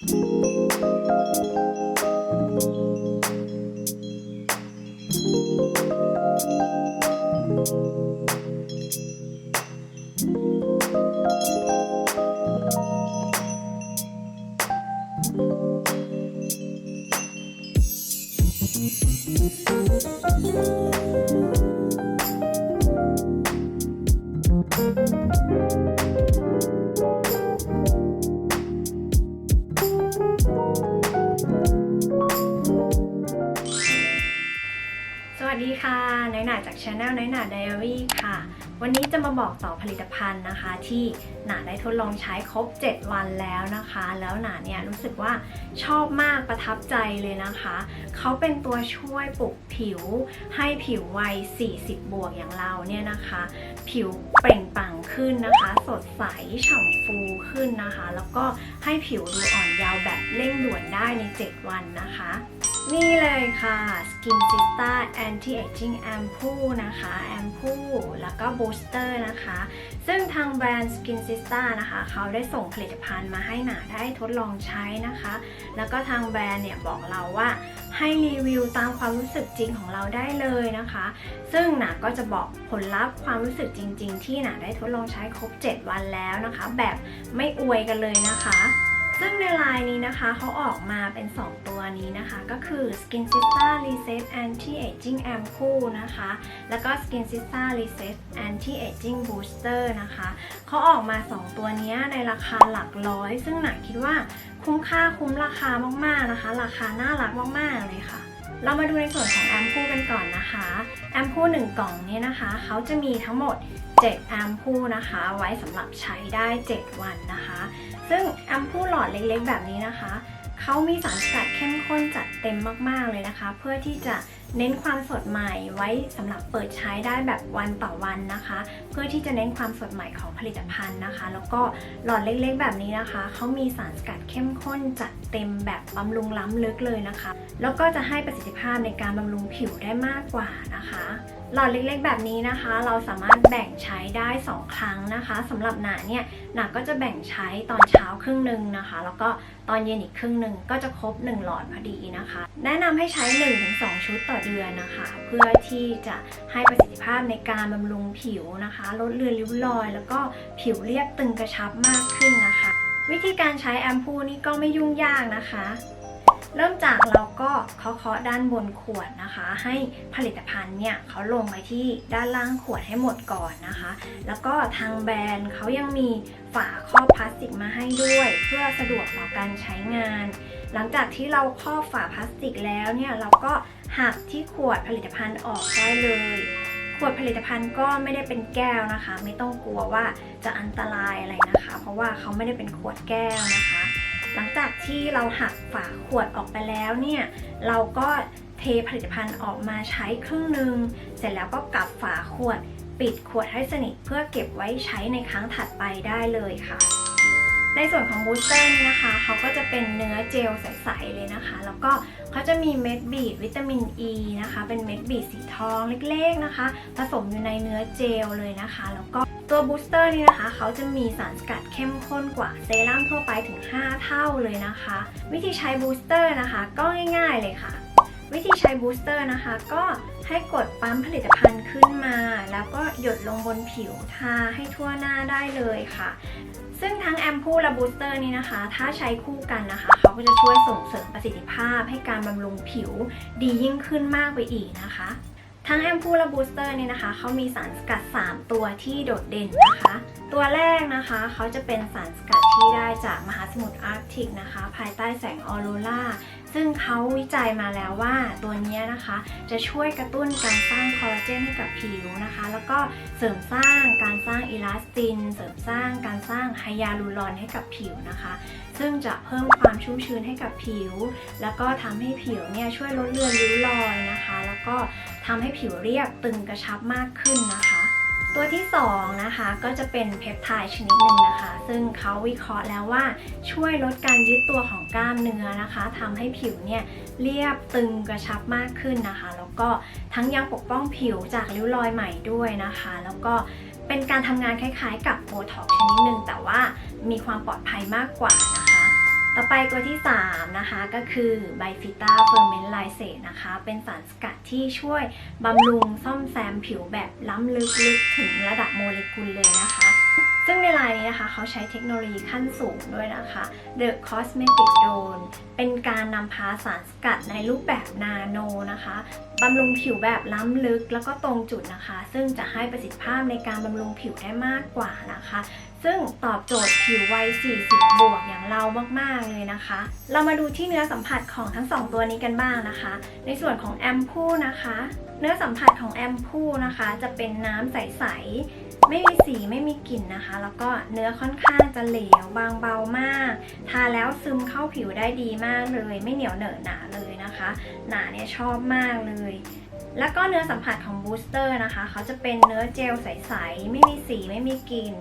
สวั ดีค่ะ น้อยหนาจากช anel น้อยหนาไดอารี่ค่ะ วันนี้จะมาบอกต่อผลิตภัณฑ์นะคะ ที่หนาได้ทดลองใช้ครบ 7 วันแล้วนะคะ แล้วหนาเนี่ยรู้สึกว่าชอบมากประทับใจเลยนะคะ เขาเป็นตัวช่วยปลุกผิว ให้ผิววัย 40 บวกอย่างเราเนี่ยนะคะ ผิวเปล่งปลั่งขึ้นนะคะ สดใสฉ่ำฟูขึ้นนะคะ แล้วก็ให้ผิวดูอ่อนเยาว์แบบเร่งด่วนได้ใน 7 วันนะคะ นี่เลยค่ะ Skin Sista Anti Aging Ampoule นะคะ Ampoule แล้วก็ Booster นะคะ ซึ่งทางแบรนด์ Skin Sista นะคะ เขาได้ส่งผลิตภัณฑ์มาให้หนาได้ทดลองใช้นะคะ แล้วก็ทางแบรนด์เนี่ยบอกเราว่าให้รีวิวตามความรู้สึกจริงของเราได้เลยนะคะ ซึ่งหนาก็จะบอกผลลัพธ์ความรู้สึกจริง ๆ ที่หนาได้ทดลองใช้ครบ 7 วันแล้วนะคะ แบบไม่อวยกันเลยนะคะ ซึ่งในลายนี้นะคะเขาออกมาเป็น 2 ตัวนี้นะคะ ก็คือ Skin Sista Reset Anti Aging Ampoule นะคะ แล้วก็ Skin Sista Reset Anti Aging Booster นะคะเขาออกมา 2 ตัวนี้ในราคาหลักร้อย ซึ่งหนักคิดว่าคุ้มค่าคุ้มราคามากๆนะคะ ราคาน่ารักมากๆเลยค่ะ เรามาดูในส่วนของแอมพูกันก่อนนะคะ แอมพู1กล่องเนี่ยนะคะ เขาจะมีทั้งหมด 7 แอมพูนะคะ ไว้สำหรับใช้ได้ 7 วันนะคะ ซึ่งแอมพูหลอดเล็กๆ แบบนี้นะคะ เขามีสารสกัดเข้มข้นจัดเต็มมากๆเลยนะคะ เพื่อที่จะ เน้นความสดใหม่ไว้สำหรับเปิดใช้ได้แบบวันต่อวันนะคะ เพื่อที่จะเน้นความสดใหม่ของผลิตภัณฑ์นะคะ แล้วก็หลอดเล็กๆแบบนี้นะคะเขามีสารสกัดเข้มข้นจัดเต็มแบบบำรุงล้ำลึกเลยนะคะ แล้วก็จะให้ประสิทธิภาพในการบำรุงผิวได้มากกว่านะคะ หลอดเล็กๆ แบบนี้นะคะ เราสามารถแบ่งใช้ได้ 2 ครั้งนะคะสำหรับหนาเนี่ยหนาก็จะแบ่งใช้ตอนเช้าครึ่งหนึ่งนะคะ แล้วก็ตอนเย็นอีกครึ่งหนึ่งก็จะครบ 1 หลอดพอดีนะคะ แนะนำให้ใช้ 1-2 ชุดต่อเดือนนะคะ เพื่อที่จะให้ประสิทธิภาพในการบำรุงผิวนะคะ ลดเลือนริ้วรอย แล้วก็ผิวเรียบตึงกระชับมากขึ้นนะคะ วิธีการใช้แอมพูนี่ก็ไม่ยุ่งยากนะคะ เริ่มจากเราก็เคาะๆด้านบนขวดนะคะ ให้ผลิตภัณฑ์เนี่ยเขาลงไปที่ด้านล่างขวดให้หมดก่อนนะคะ แล้วก็ทางแบรนด์เขายังมีฝาครอบพลาสติกมาให้ด้วย เพื่อสะดวกต่อการใช้งาน หลังจากที่เราครอบฝาพลาสติกแล้วเนี่ยเราก็หักที่ขวดผลิตภัณฑ์ออกได้เลยขวดผลิตภัณฑ์ก็ไม่ได้เป็นแก้วนะคะ ไม่ต้องกลัวว่าจะอันตรายอะไรนะคะ เพราะว่าเขาไม่ได้เป็นขวดแก้วนะคะ หลังจากที่เราหักฝาขวดออกไปแล้วเนี่ยเราก็เทผลิตภัณฑ์ออกมาใช้ครึ่งหนึ่งเสร็จแล้วก็กลับฝาขวด ปิดขวดให้สนิทเพื่อเก็บไว้ใช้ในครั้งถัดไปได้เลยค่ะ ในส่วนของบูสเตอร์นี่นะคะเขาก็จะเป็นเนื้อเจลใสๆเลยนะคะ แล้วก็เขาจะมีเม็ดบีดวิตามินอ e ีนะคะ เป็นเม็ดบีดสีทองเล็กๆนะคะ ผสมอยู่ในเนื้อเจลเลยนะคะ แล้วก็ ตัวบูสเตอร์นี่นะคะ เขาจะมีสารสกัดเข้มข้นกว่าเซรั่มทั่วไปถึง 5 เท่าเลยนะคะ วิธีใช้บูสเตอร์นะคะ ก็ง่าย ๆเลยค่ะ วิธีใช้บูสเตอร์นะคะ ก็ให้กดปั๊มผลิตภัณฑ์ขึ้นมา แล้วก็หยดลงบนผิวทาให้ทั่วหน้าได้เลยค่ะ ซึ่งทั้งแอมพูและบูสเตอร์นี้นะคะ ถ้าใช้คู่กันนะคะ เขาก็จะช่วยส่งเสริมประสิทธิภาพให้การบำรุงผิวดียิ่งขึ้นมากไปอีกนะคะ ทั้งแอมพูและบูสเตอร์นี่นะคะเขามีสารสกัด 3 ตัวที่โดดเด่นนะคะ ตัวแรกนะคะเขาจะเป็นสารสกัดที่ได้จากมหาสมุทรอาร์กติกนะคะ ภายใต้แสงออโรราซึ่งเขาวิจัยมาแล้วว่าตัวนี้นะคะ จะช่วยกระตุ้นการสร้างคอลลาเจนให้กับผิวนะคะ แล้วก็เสริมสร้างการสร้างอิลาสติน เสริมสร้างการสร้างไฮยาลูรอนให้กับผิวนะคะ ซึ่งจะเพิ่มความชุ่มชื้นให้กับผิว แล้วก็ทำให้ผิวเนี่ยช่วยลดเลือนริ้วรอยนะคะ แล้วก็ ทำให้ผิวเรียบตึงกระชับมากขึ้นนะคะ ตัวที่ 2 นะคะ ก็จะเป็นเพปไทด์ชนิดหนึ่งนะคะ ซึ่งเขาวิเคราะห์แล้วว่าช่วยลดการยึดตัวของกล้ามเนื้อนะคะทำให้ผิวเนี่ยเรียบตึงกระชับมากขึ้นนะคะ แล้วก็ทั้งยังปกป้องผิวจากริ้วรอยใหม่ด้วยนะคะ แล้วก็เป็นการทำงานคล้ายๆ กับโบท็อกชนิดหนึ่งแต่ว่ามีความปลอดภัยมากกว่านะคะ ต่อไปตัวที่ 3 นะคะก็คือไบฟิต้าเฟอร์เมนต์ไลเซนะคะ เป็นสารสกัดที่ช่วยบำรุงซ่อมแซมผิวแบบล้ำลึกลึกถึงระดับโมเลกุลเลยนะคะ ซึ่งในลายนี้นะคะเขาใช้เทคโนโลยีขั้นสูงด้วยนะคะ The Cosmetic Drone เป็นการนำพาสารสกัดในรูปแบบนาโนนะคะบำรุงผิวแบบล้ำลึกแล้วก็ตรงจุดนะคะ ซึ่งจะให้ประสิทธิภาพในการบำรุงผิวได้มากกว่านะคะ ซึ่งตอบโจทย์ผิววัย 40 บวกอย่างเรามาก ๆ เลยนะคะ เรามาดูที่เนื้อสัมผัสของทั้ง 2 ตัวนี้กันบ้างนะคะ ในส่วนของแอมพูนะคะ เนื้อสัมผัสของแอมพูนะคะ จะเป็นน้ำใส ๆ ไม่มีสีไม่มีกลิ่นนะคะ แล้วก็เนื้อค่อนข้างจะเหลวบางเบามาก ทาแล้วซึมเข้าผิวได้ดีมากเลย ไม่เหนียวเหนอะหนาเลยนะคะ หนาเนี่ยชอบมากเลยแล้วก็เนื้อสัมผัสของบูสเตอร์นะคะ เขาจะเป็นเนื้อเจลใส ๆ ไม่มีสีไม่มีกลิ่น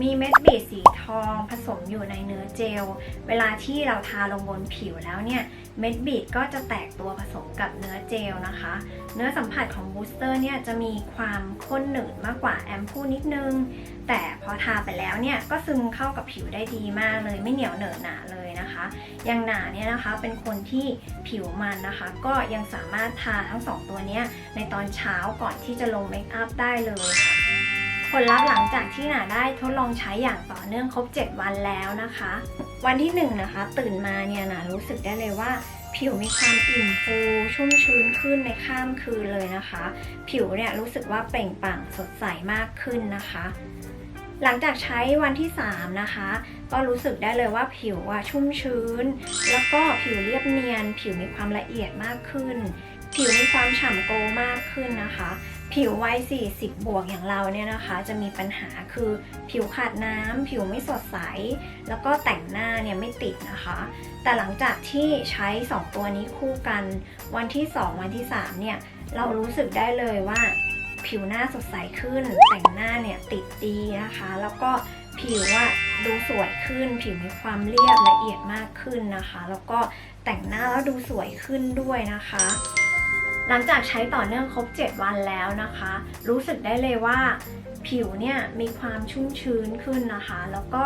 มีเม็ดบีดสีทองผสมอยู่ในเนื้อเจล เวลาที่เราทาลงบนผิวแล้วเนี่ย เม็ดบีดก็จะแตกตัวผสมกับเนื้อเจลนะคะ เนื้อสัมผัสของบูสเตอร์เนี่ยจะมีความข้นหนืดมากกว่าแอมพูนิดนึง แต่พอทาไปแล้วเนี่ยก็ซึมเข้ากับผิวได้ดีมากเลย ไม่เหนียวเหนอะหนาเลยนะคะย่างหนาเนี่ยนะคะเป็นคนที่ผิวมันนะคะ ก็ยังสามารถทาทั้งสองตัวเนี้ยในตอนเช้าก่อนที่จะลงเมคอัพได้เลยค่ะ ผลลัพธ์หลังจากที่หนาได้ทดลองใช้อย่างต่อเนื่องครบ 7 วันแล้วนะคะ วันที่1นงนะคะ ตื่นมาเนี่ยหนารู้สึกได้เลยว่า ผิวมีความอิ่มฟูชุ่มชื้นขึ้นในข้ามคืนเลยนะคะ ผิวเนี่ยรู้สึกว่าเปล่งปลั่งสดใสมากขึ้นนะคะ หลังจากใช้วันที่ 3 นะคะ ก็รู้สึกได้เลยว่าผิวอะชุ่มชื้น แล้วก็ผิวเรียบเนียน ผิวมีความละเอียดมากขึ้น ผิวมีความฉ่ำโกมากขึ้นนะคะ ผิววัย40 บวกอย่างเราเนี่ยนะคะ จะมีปัญหาคือผิวขาดน้ำผิวไม่สดใส แล้วก็แต่งหน้าเนี่ยไม่ติดนะคะ แต่หลังจากที่ใช้ 2 ตัวนี้คู่กัน วันที่ 2 วันที่ 3 เนี่ย เรารู้สึกได้เลยว่าผิวหน้าสดใสขึ้น แต่งหน้าเนี่ยติดดีนะคะ แล้วก็ผิวอะดูสวยขึ้น ผิวมีความเรียบละเอียดมากขึ้นนะคะ แล้วก็แต่งหน้าแล้วดูสวยขึ้นด้วยนะคะ หลังจากใช้ต่อเนื่องครบ 7 วันแล้วนะคะ รู้สึกได้เลยว่า ผิวเนี่ยมีความชุ่มชื้นขึ้นนะคะ แล้วก็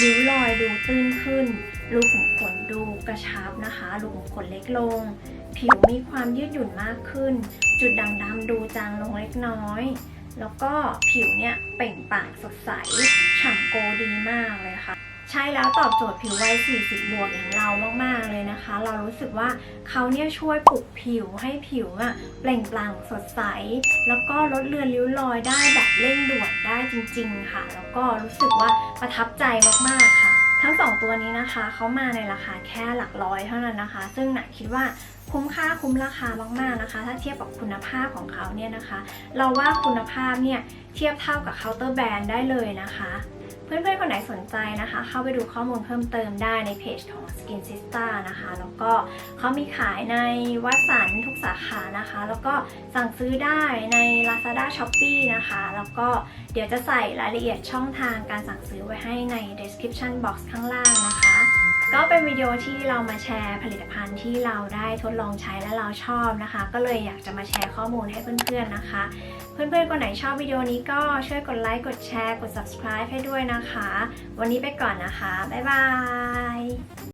ริ้วรอยดูตื้นขึ้น รูขุมขนดูกระชับนะคะ รูขุมขนเล็กลง ผิวมีความยืดหยุ่นมากขึ้น จุดด่างดำดูจางลงเล็กน้อย แล้วก็ผิวเนี่ยเปล่งปลั่งสดใส ฉ่ำโกดีมากเลยค่ะ ใช้แล้วตอบโจทย์ผิววัย 40 บวกอย่างเรามาก ๆ เลยนะคะ เรารู้สึกว่าเขาเนี่ยช่วยปลุกผิวให้ผิวอะเปล่งปลั่งสดใส แล้วก็ลดเลือนริ้วรอยได้แบบเร่งด่วนได้จริง ๆ ค่ะ แล้วก็รู้สึกว่าประทับใจมาก ๆ ค่ะ ทั้ง 2 ตัวนี้นะคะเขามาในราคาแค่หลักร้อยเท่านั้นนะคะ ซึ่งหนาคิดว่าคุ้มค่าคุ้มราคามากๆนะคะ ถ้าเทียบกับคุณภาพของเขาเนี่ยนะคะ เราว่าคุณภาพเนี่ยเทียบเท่ากับเคาน์เตอร์แบรนด์ได้เลยนะคะ เพื่อนๆ คนไหนสนใจนะคะ เข้าไปดูข้อมูลเพิ่มเติมได้ในเพจของ Skin Sister นะคะ แล้วก็เขามีขายในวัดสันทุกสาขานะคะ แล้วก็สั่งซื้อได้ใน Lazada Shopee นะคะ แล้วก็เดี๋ยวจะใส่รายละเอียดช่องทางการสั่งซื้อไว้ให้ใน description box ข้างล่างนะคะ ก็เป็นวิดีโอที่เรามาแชร์ผลิตภัณฑ์ที่เราได้ทดลองใช้และเราชอบนะคะ ก็เลยอยากจะมาแชร์ข้อมูลให้เพื่อนๆนะคะ เพื่อนๆคนไหนชอบวิดีโอนี้ก็ช่วยกดไลค์กดแชร์กด subscribe ให้ด้วยนะคะ วันนี้ไปก่อนนะคะ บ๊ายบาย